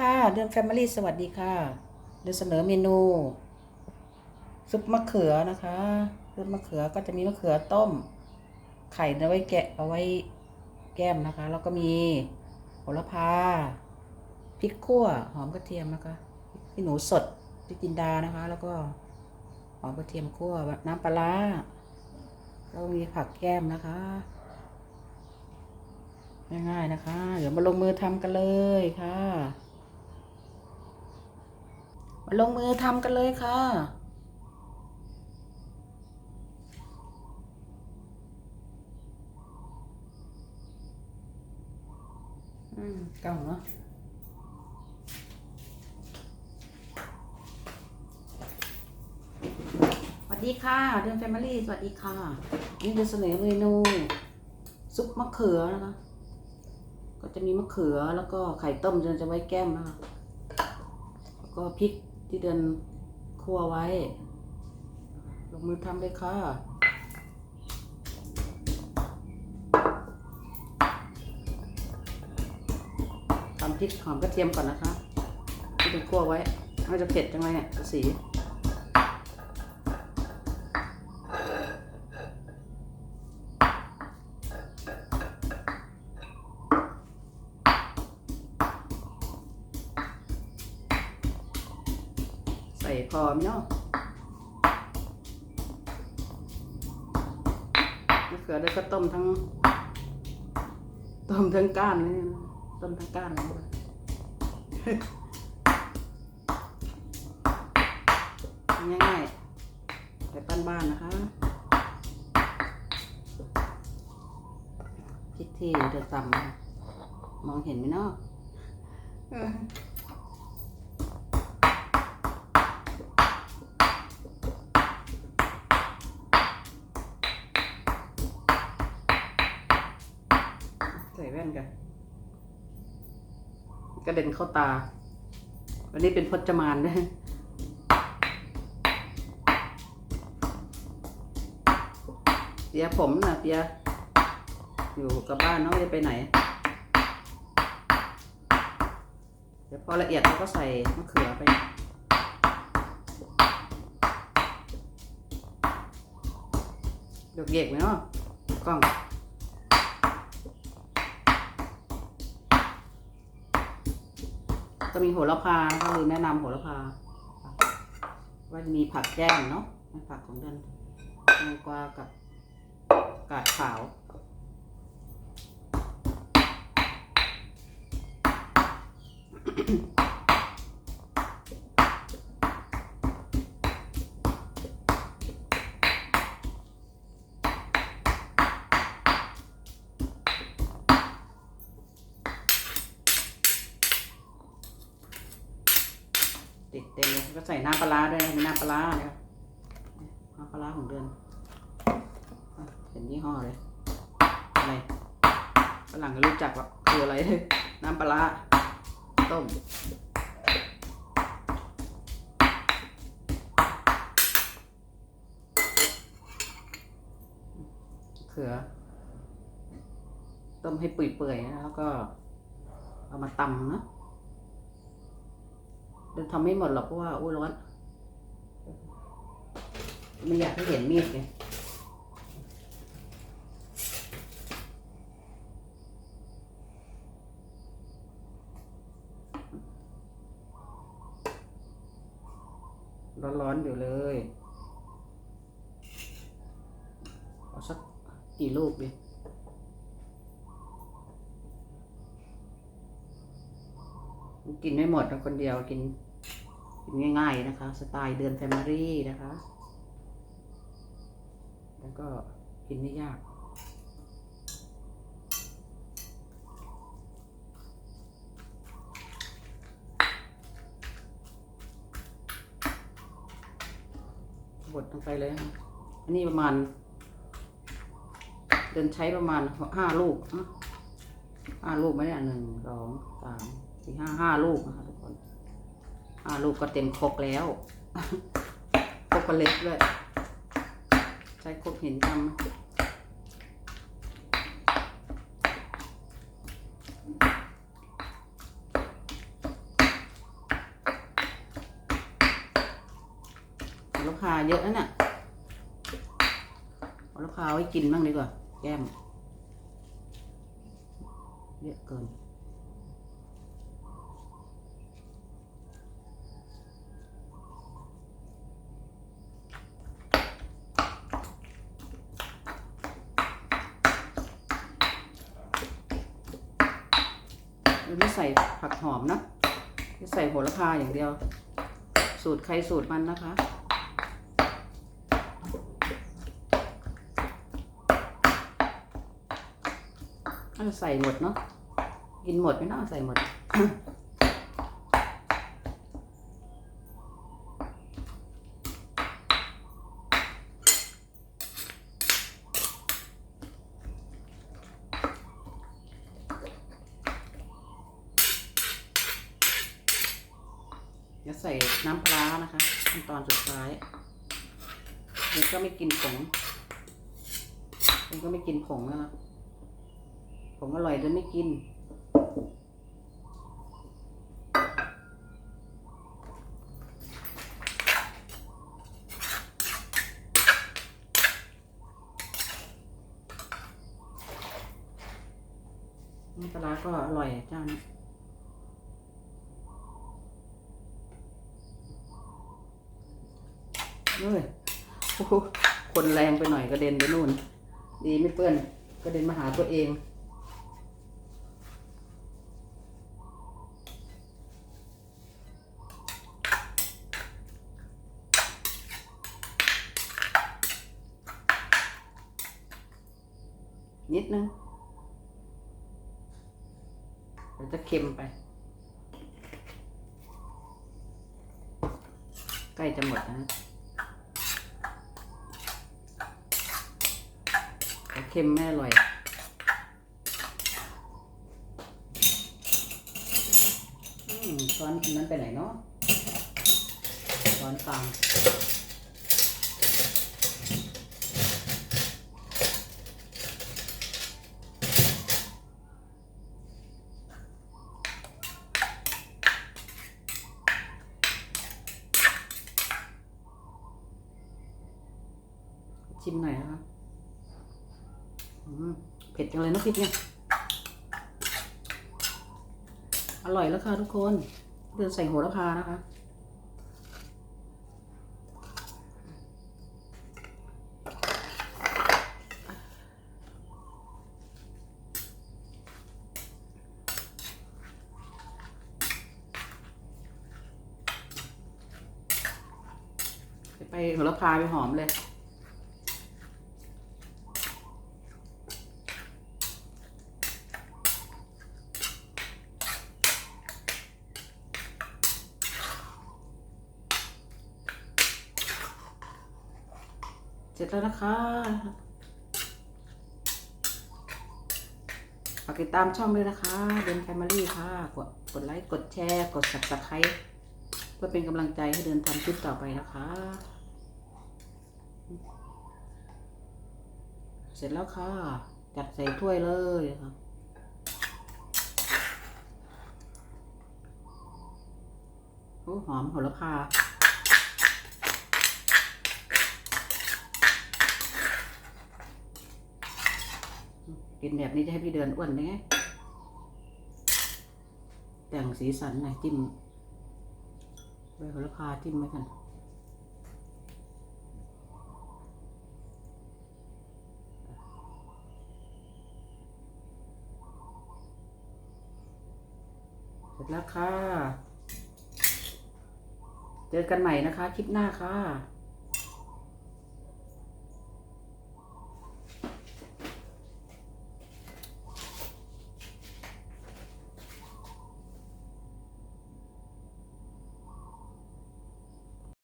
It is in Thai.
ค่ะ เดือนแฟมิลี่สวัสดีค่ะ เดือนเสนอเมนู ซุปมะเขือนะคะซุปมะเขือก็จะมีมะเขือต้ม ไข่เอาไว้แกะเอาไว้แก้มนะคะ แล้วก็มีโหระพาพริกขั่วหอมกระเทียมนะคะพี่หนูสดพริกจินดานะคะ แล้วก็หอมกระเทียมขั่วน้ำปลาร้าแล้วก็มีผักแก้มนะคะง่ายๆนะคะ เดี๋ยวมาลงมือทำกันเลยค่ะ ลงมือทำกันเลยค่ะ อืมเก่าเนาะสวัสดีค่ะเดือนแฟมิลี่ สวัสดีค่ะ นี่จะเสนอเมนู ซุปมะเขือนะคะ ก็จะมีมะเขือแล้วก็ไข่ต้มเดินจะไว้แก้มนะคะ แล้วก็พริก ที่เดินคั่วไว้ ลงมือทำเลยค่ะทำพริกหอมกระเทียมก่อนนะคะที่เป็นคั่วไว้มันจะเผ็ดจังเลยเนี่ยสี ส่พร้อมเนาะมะเขือได้ก็ต้มทั้ง ต้มทั้งก้านเลยนะต้มทั้งก้านเลยง่ายๆแบบบ้านๆนะคะพริกที่เดือดต่ำมองเห็นไหมเนาะ แว่นกันกระเด็นเข้าตา วันนี้เป็นพจมานด้วยเปียผมนะเปียอยู่กับบ้านเนาะไม่ได้ไปไหน เดี๋ยวพอละเอียดเราก็ใส่มะเขือไปดอกเยกไหมเนาะกล้อง จะมีโหระพาก็ลืมแนะนำโหระพา ว่าจะมีผักแก้มเนาะผักของเดือนแตงกวากับกาดขาว ติดเต็มเลยก็ใส่น้ำปลาด้วยมีน้ำปลาเนี่ยน้ำปลาของเดือนเห็นยี่ห้อเลยอะไรฝรั่งก็รู้จักว่าคืออะไรน้ำปลาร้าต้มเขือ ต้มให้เปื่อยๆนะแล้วก็เอามาตำนะ เดินทำไม่หมดหรอกเพราะว่าอุ้ยร้อนไม่อยากให้เห็นมีดไงร้อนๆอยู่เลยเอาสักกี่ลูกดิกินไม่หมดนะคนเดียวกิน ง่ายๆนะคะ สไตล์เดือนแฟมิลี่นะคะ แล้วก็กินไม่ยากบดลงไปเลย อันนี้ประมาณ เดินใช้ประมาณห้าลูกนะห้าลูกไหมเนี่ยหนึ่งสองสามสี่ห้าห้าลูกนะคะ ลูกก็เต็มครกแล้วครกเล็กด้วยใช้ครกเห็นทำลูกค้าเยอะนะเน่ะลูกค้าให้กินบ้างดีกว่า แก้มเยอะเกิน ใส่ผักหอมนะไม่ใส่โหระพาอย่างเดียว สูตรใครสูตรมันนะคะ ก็จะใส่หมดเนาะกินหมดไม่น่าใส่หมด จะใส่น้ำปลาร้านะคะขั้นตอนสุดท้ายเด็กก็ไม่กินผงเด็กก็ไม่กินผงนะครับผงอร่อยแต่ไม่กินปลาก็อร่อยจ้านี้ เฮ้ยคนแรงไปหน่อยกระเด็นไปนู่น ดีไม่เปื้อนกระเด็นมาหาตัวเอง นิดนึงเดี๋ยวจะเค็มไป ใกล้จะหมดแล้วนะ แต่ เค็มไม่อร่อยอืมช้อนนั้นไปไหนเนาะช้อนฟางชิมหน่อยนะคะ เผ็ดจังเลยนะพริกเนี่ย อร่อยแล้วค่ะทุกคนเดินใส่โหระพานะคะ ไปโหระพาไปหอมเลย แล้วนะคะฝากติดตามช่องด้วยนะคะเดนแฟมิลี่ค่ะ กดกดไลค์ กดแชร์ กด subscribe เพื่อเป็นกำลังใจให้เดินทำคลิปต่อไปนะคะ เสร็จแล้วค่ะ จัดใส่ถ้วยเลยค่ะโอ้หอมโหระพา กินแบบนี้จะให้พี่เดือนอ้วนได้ไงแต่งสีสันหน่อยจิ้มใบโหระพาจิ้มไว้กันเสร็จแล้วค่ะ เจอกันใหม่นะคะ คลิปหน้าค่ะ